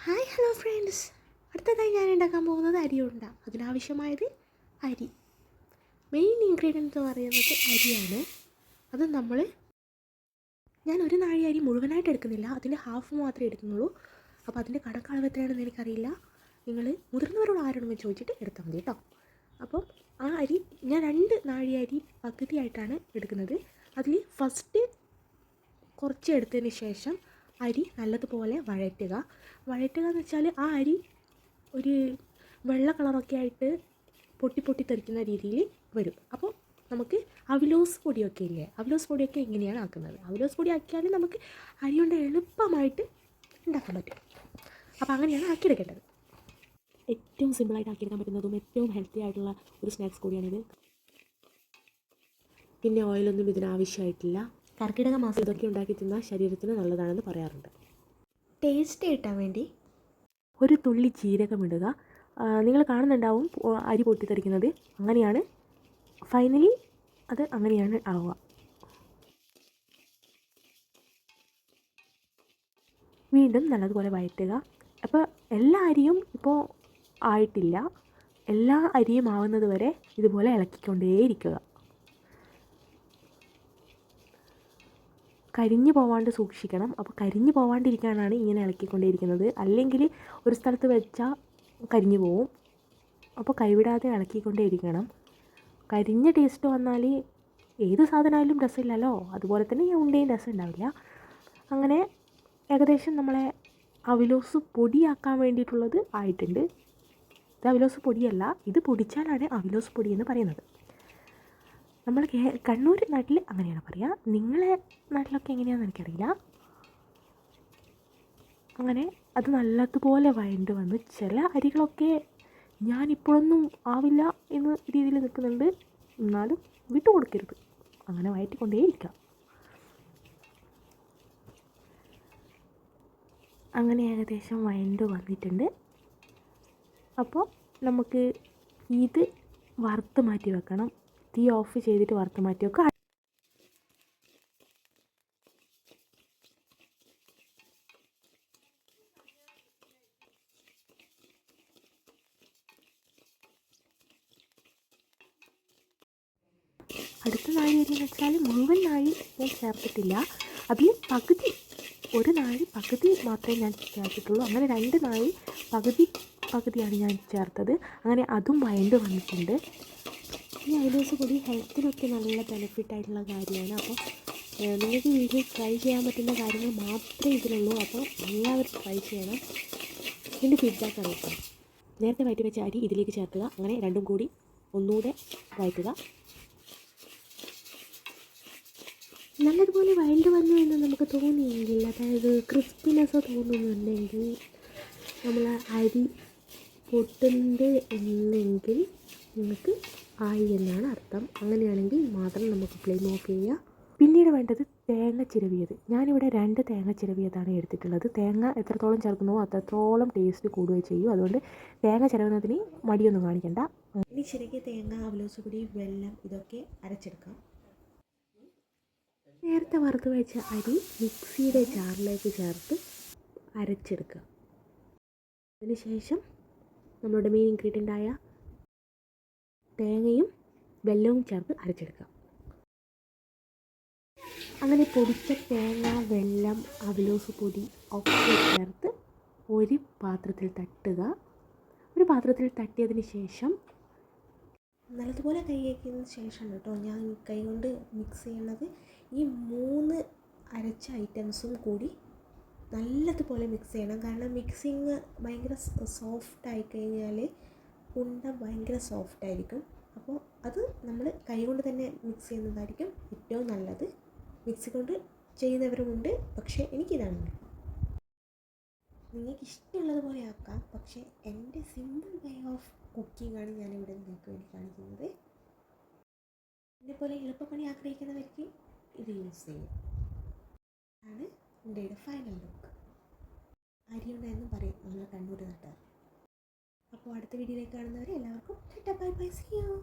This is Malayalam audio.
ഹായ് ഹലോ ഫ്രണ്ട്സ് അടുത്തതായി ഞാൻ ഉണ്ടാക്കാൻ പോകുന്നത് അരി ഉണ്ട അതിനാവശ്യമായത് അരി. മെയിൻ ഇൻഗ്രീഡിയന്റ് എന്ന് പറയുന്നത് അരിയാണ്. അത് നമ്മൾ ഞാൻ ഒരു നാഴി അരി മുഴുവനായിട്ട് എടുക്കുന്നില്ല. അതിന്റെ ഹാഫ് മാത്രമേ എടുക്കുന്നുള്ളൂ. അപ്പോൾ അതിന്റെ കണക്കളവ് എത്രയാണെന്ന് എനിക്കറിയില്ല. നിങ്ങൾ മുതിർന്നവരോട് ആരോടും ചോദിച്ചിട്ട് എടുത്താൽ മതി കേട്ടോ. അപ്പം ആ അരി ഞാൻ രണ്ട് നാഴി അരി പകുതിയായിട്ടാണ് എടുക്കുന്നത്. അതിൽ ഫസ്റ്റ് കുറച്ച് എടുത്തതിന് ശേഷം അരി നല്ലതുപോലെ വഴറ്റുക. വഴറ്റുക എന്ന് വെച്ചാൽ ആ അരി ഒരു വെള്ള കളറൊക്കെ ആയിട്ട് പൊട്ടി പൊട്ടി തെറിക്കുന്ന രീതിയിൽ വരും. അപ്പോൾ നമുക്ക് അവിലോസ് പൊടിയൊക്കെ ഇല്ലേ? അവിലോസ് പൊടിയൊക്കെ എങ്ങനെയാണ് ആക്കുന്നത്? അവിലോസ് പൊടി ആക്കിയാൽ നമുക്ക് അരി കൊണ്ട് എളുപ്പമായിട്ട് ഉണ്ടാക്കാൻ പറ്റും. അപ്പോൾ അങ്ങനെയാണ് ആക്കിയെടുക്കേണ്ടത്. ഏറ്റവും സിമ്പിളായിട്ട് ആക്കിയെടുക്കാൻ പറ്റുന്നതും ഏറ്റവും ഹെൽത്തി ആയിട്ടുള്ള ഒരു സ്നാക്സ് കൂടിയാണിത്. പിന്നെ ഓയിലൊന്നും ഇതിന് ആവശ്യമായിട്ടില്ല. കർക്കിടക മാസം ഇതൊക്കെ ഉണ്ടാക്കി തിന്നാൽ ശരീരത്തിന് നല്ലതാണെന്ന് പറയാറുണ്ട്. ടേസ്റ്റ് കിട്ടാൻ വേണ്ടി ഒരു തുള്ളി ജീരകം ഇടുക. നിങ്ങൾ കാണുന്നുണ്ടാവും അരി പൊട്ടിത്തെറിക്കുന്നത്. അങ്ങനെയാണ്. ഫൈനലി അത് അങ്ങനെയാണ് ആവുക. വീണ്ടും നല്ലതുപോലെ വഴറ്റുക. അപ്പോൾ എല്ലാ അരിയും ഇപ്പോൾ ആയിട്ടില്ല. എല്ലാ അരിയും ആവുന്നത് വരെ ഇതുപോലെ ഇളക്കിക്കൊണ്ടേയിരിക്കുക. കരിഞ്ഞു പോവാണ്ട് സൂക്ഷിക്കണം. അപ്പോൾ കരിഞ്ഞു പോവാണ്ടിരിക്കാനാണ് ഇങ്ങനെ ഇളക്കിക്കൊണ്ടേയിരിക്കുന്നത് അല്ലെങ്കിൽ ഒരു സ്ഥലത്ത് വെച്ചാൽ കരിഞ്ഞു പോവും. അപ്പോൾ കൈവിടാതെ ഇളക്കിക്കൊണ്ടേയിരിക്കണം. കരിഞ്ഞ ടേസ്റ്റ് വന്നാൽ ഏത് സാധനമായാലും രസമില്ലല്ലോ. അതുപോലെ തന്നെ ഈ ഉണ്ടയും രസം ഉണ്ടാവില്ല. അങ്ങനെ ഏകദേശം നമ്മളെ അവിലോസ് പൊടിയാക്കാൻ വേണ്ടിയിട്ടുള്ളത് ആയിട്ടുണ്ട്. ഇത് അവിലോസ് പൊടിയല്ല ഇത് പൊടിച്ചാലാണ് അവിലോസ് പൊടി എന്ന് പറയുന്നത്. നമ്മൾ കണ്ണൂർ നാട്ടിൽ അങ്ങനെയാണ് പറയുക നിങ്ങളെ നാട്ടിലൊക്കെ എങ്ങനെയാണെന്ന് എനിക്കറിയില്ല. അങ്ങനെ അത് നല്ലതുപോലെ വഴണ്ട് വന്ന് ചില അരികളൊക്കെ ഞാനിപ്പോഴൊന്നും ആവില്ല എന്ന രീതിയിൽ നിൽക്കുന്നുണ്ട്. എന്നാലും വിട്ടു കൊടുക്കരുത്. അങ്ങനെ വയറ്റിക്കൊണ്ടേയിരിക്കാം അങ്ങനെ ഏകദേശം വയണ്ട് വന്നിട്ടുണ്ട്. അപ്പോൾ നമുക്ക് ഇത് വറുത്ത് മാറ്റി വെക്കണം. തീ ഓഫ് ചെയ്തിട്ട് വറുത്ത് മാറ്റി വെക്കുക. അടുത്ത നാഴി അരി എന്ന് വെച്ചാൽ മുഴുവൻ നാഴി ഞാൻ ചേർത്തിട്ടില്ല. അതിൽ പകുതി ഒരു നാഴി പകുതി മാത്രമേ ഞാൻ ചേർത്തിട്ടുള്ളൂ. അങ്ങനെ രണ്ട് നാഴി പകുതി പകുതിയാണ് ഞാൻ ചേർത്തത്. അങ്ങനെ അതും വയണ്ട് വന്നിട്ടുണ്ട്. ഈ അയലോസ് പൊടി ഹെൽത്തിനൊക്കെ നല്ല ബെനിഫിറ്റ് ആയിട്ടുള്ള കാര്യമാണ്. അപ്പോൾ നിങ്ങൾക്ക് വീട്ടിൽ ട്രൈ ചെയ്യാൻ പറ്റുന്ന കാര്യങ്ങൾ മാത്രമേ ഇതിലുള്ളൂ. അപ്പോൾ എല്ലാവരും ട്രൈ ചെയ്യണം. ഇതിന്റെ ഫീഡ്ബാക്ക് അറിയിക്കാം നേരത്തെ വയറ്റി വെച്ച അരി ഇതിലേക്ക് ചേർക്കുക. അങ്ങനെ രണ്ടും കൂടി ഒന്നുകൂടെ വഴറ്റുക നല്ലതുപോലെ വഴണ്ട് വന്നു എന്ന് നമുക്ക് തോന്നിയെങ്കിൽ അതായത് ക്രിസ്പിനെസ് തോന്നുന്നുണ്ടെങ്കിൽ നമ്മൾ അരി പൊട്ടുന്നുണ്ട് എന്നെങ്കിൽ നിങ്ങൾക്ക് ആയി എന്നാണ് അർത്ഥം. അങ്ങനെയാണെങ്കിൽ മാത്രം നമുക്ക് ഫ്ലെയിം ഓഫ് ചെയ്യുക പിന്നീട് വേണ്ടത് തേങ്ങ ചിരവിയത്. ഞാനിവിടെ രണ്ട് തേങ്ങ ചിരവിയതാണ് എടുത്തിട്ടുള്ളത്. തേങ്ങ എത്രത്തോളം ചേർക്കുന്നുവോ അത്രത്തോളം ടേസ്റ്റ് കൂടുകയും ചെയ്യും. അതുകൊണ്ട് തേങ്ങ ചിരവുന്നതിന് മടിയൊന്നും കാണിക്കണ്ട. ഇനി ചിരകിയ തേങ്ങ അവലോസുപൊടി വെള്ളം ഇതൊക്കെ അരച്ചെടുക്കാം. നേരത്തെ വറുത്ത് വെച്ച അരി മിക്സിയുടെ ജാറിലേക്ക് ചേർത്ത് അരച്ചെടുക്കുക. അതിനുശേഷം നമ്മളുടെ മെയിൻ ഇൻഗ്രീഡിയന്റ് ആയ തേങ്ങയും വെല്ലവും ചേർത്ത് അരച്ചെടുക്കുക അങ്ങനെ പൊടിച്ച തേങ്ങ വെള്ളം അവലോസ് പൊടി ഒക്കെ ചേർത്ത് ഒരു പാത്രത്തിൽ തട്ടുക. ഒരു പാത്രത്തിൽ തട്ടിയതിന് ശേഷം നല്ലതുപോലെ കൈ വയ്ക്കുന്നതിന് ശേഷം കേട്ടോ ഞാൻ കൈ കൊണ്ട് മിക്സ് ചെയ്യുന്നത്. ഈ മൂന്ന് അരച്ച ഐറ്റംസും കൂടി നല്ലതുപോലെ മിക്സ് ചെയ്യണം. കാരണം മിക്സിങ് ഭയങ്കര സോഫ്റ്റ് ആയി കഴിഞ്ഞാൽ ഉണ്ട ഭയങ്കര സോഫ്റ്റ് ആയിരിക്കും. അപ്പോൾ അത് നമ്മൾ കൈ കൊണ്ട് തന്നെ മിക്സ് ചെയ്യുന്നതായിരിക്കും ഏറ്റവും നല്ലത്. മിക്സി കൊണ്ട് ചെയ്യുന്നവരുമുണ്ട്. പക്ഷേ എനിക്കിതാണ് നിങ്ങൾക്ക് ഇഷ്ടമുള്ളതുപോലെ ആക്കാം. പക്ഷേ എന്റെ സിമ്പിൾ വേ ഓഫ് കുക്കിംഗ് ആണ് ഞാനിവിടെ നിങ്ങൾക്ക് വേണ്ടി കാണിക്കുന്നത്. എന്നെപ്പോലെ എളുപ്പപ്പണി ആഗ്രഹിക്കുന്നവർക്ക് ഇത് യൂസ് ചെയ്യും. ആണ് ഉണ്ടയുടെ ഫൈനൽ ലുക്ക് അരിയുണ്ട എന്ന് പറയും നമ്മൾ കണ്ണൂർ അപ്പോൾ അടുത്ത വീഡിയോയിലേക്ക് കാണുന്നവരെ എല്ലാവർക്കും ബൈ ബൈ സി യു